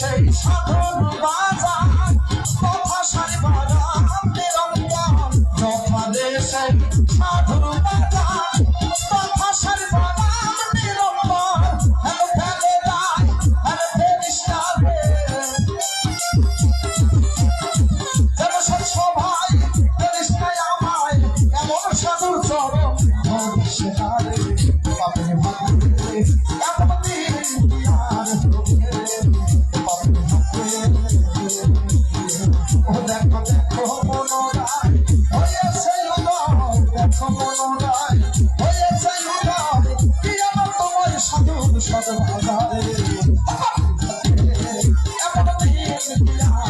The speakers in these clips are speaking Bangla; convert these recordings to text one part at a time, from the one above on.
সেই সাধন বাজার কথা সারি বাজার নিরঞ্জন যথাবে সেই সাধন বাজার কথা সারি বাজার নিরঞ্জন হ্যালো ফেলে যায় হ্যালো ফেলিস না রে যেন সব সবাই ফেলিস না আমায়, এমন সাধুর চরণ ধরিস না রে বাপরে বাপরে এমন দিন আর দেখো দেখো মনোরায় হয়েছে দেখো মনোরায় হয়েছে কি আমার তোমার সাধুর সদবাজারে এমন দিন আর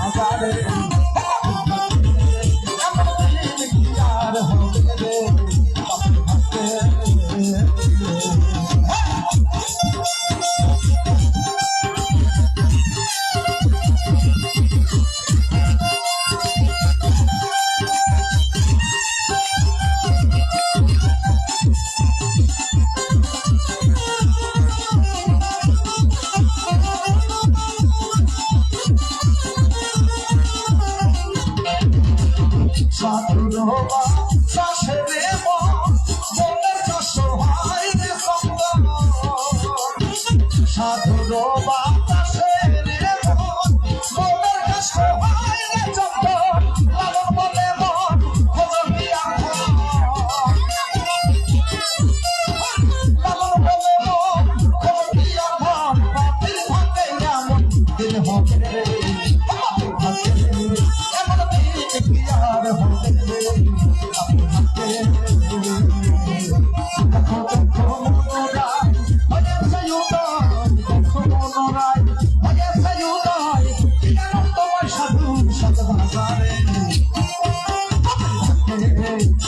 I'm সাধুর হবা চাষে রে মনের চাষ ভাই রে সাধুর হবা চাষে রে মনের চাষ ভাই রে চন্দ্র লালন বলে মন হজমিয়া লালন বলে মন হজমিয়া মন পাতির ভাতে এমন দিন হবে Yeah.